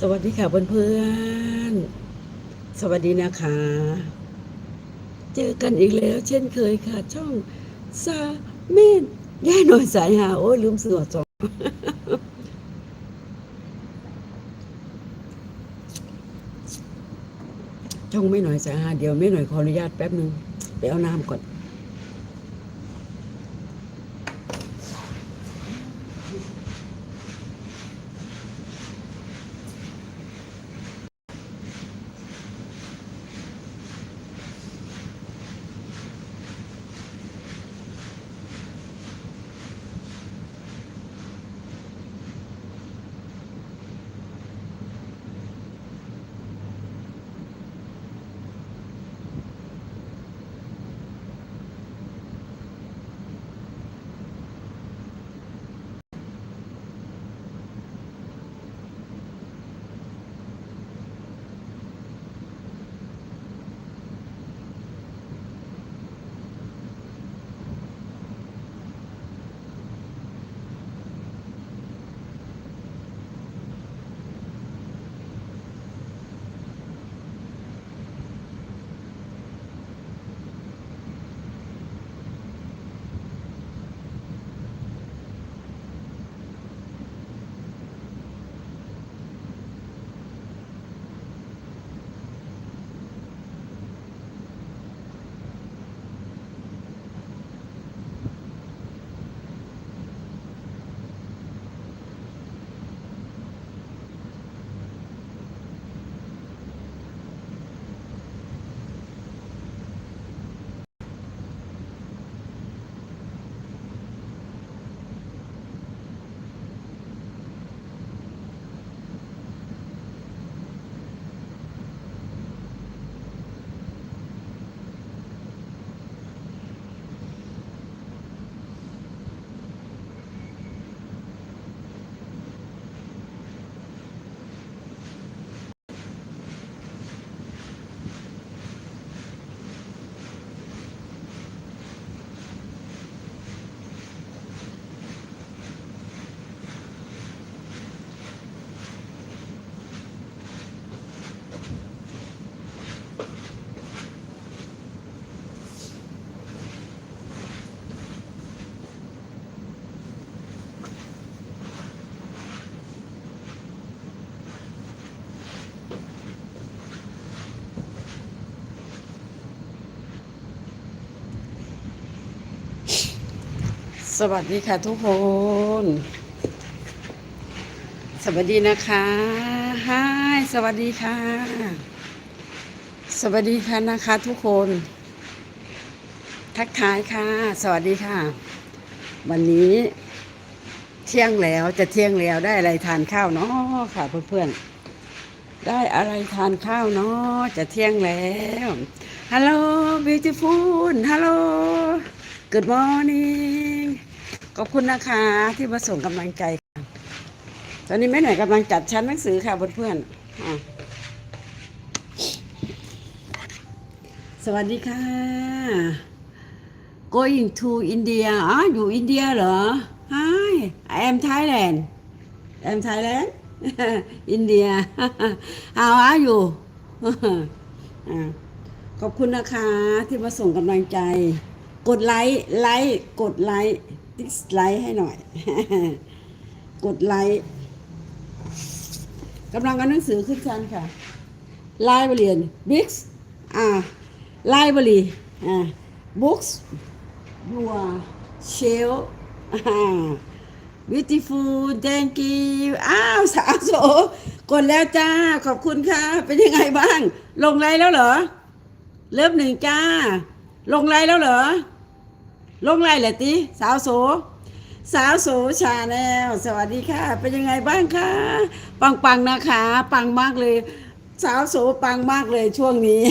สวัสดีค่ะเพื่อนๆ สวัสดีนะคะ เจอกันอีกแล้ว เช่นเคยค่ะ ช่องซาเมนย่าหน่อยสายหา โอ้ยลืมเสือจอช่องไม่หน่อยสายหา เดี๋ยวไม่หน่อยขออนุญาตแป๊บนึง ไปเอาน้ำก่อน สวัสดีค่ะทุกคน สวัสดีนะคะฮายสวัสดีค่ะ สวัสดีค่ะนะคะ ทุกคน ทักทายค่ะ สวัสดีค่ะ วันนี้เที่ยงแล้วจะเที่ยงแล้วได้อะไรทานข้าวเนาะค่ะเพื่อนๆ ได้อะไรทานข้าวเนาะจะเที่ยงแล้วฮัลโหล beautiful ฮัลโหล Good morning ขอบคุณนะคะที่มาส่งกำลังใจค่ะตอนนี้แม่หน่อยกำลังจัดชั้นหนังสือค่ะเพื่อนๆอะสวัสดีค่ะ going to India อ๋ออยู่อินเดียเหรอ Hi I am Thailand I am Thailand อินเดีย How are you อ่ขอบคุณนะคะที่มาส่งกำลังใจ กดไลค์ไลค์กดไลค์ ดิสไลค์ให้หน่อย กดไลค์กำลังเอาหนังสือขึ้นชั้นค่ะไลบรารีนบิ๊กอ่าไลบรารีอ่าบุ๊กส์ยัวเชลอ่า beautiful thank you อ้าวสาวโสกดแล้วจ้า ขอบคุณค่ะ เป็นยังไงบ้าง ลงไลน์แล้วเหรอ เริ่มหนึ่งจ้า ลงไลน์แล้วเหรอ ลงไลน์เลยติสาวโส สาวโสชาแนลสวัสดีค่ะ เป็นยังไงบ้างคะปังปังนะคะ ปังมากเลย สาวโสปังมากเลยช่วงนี้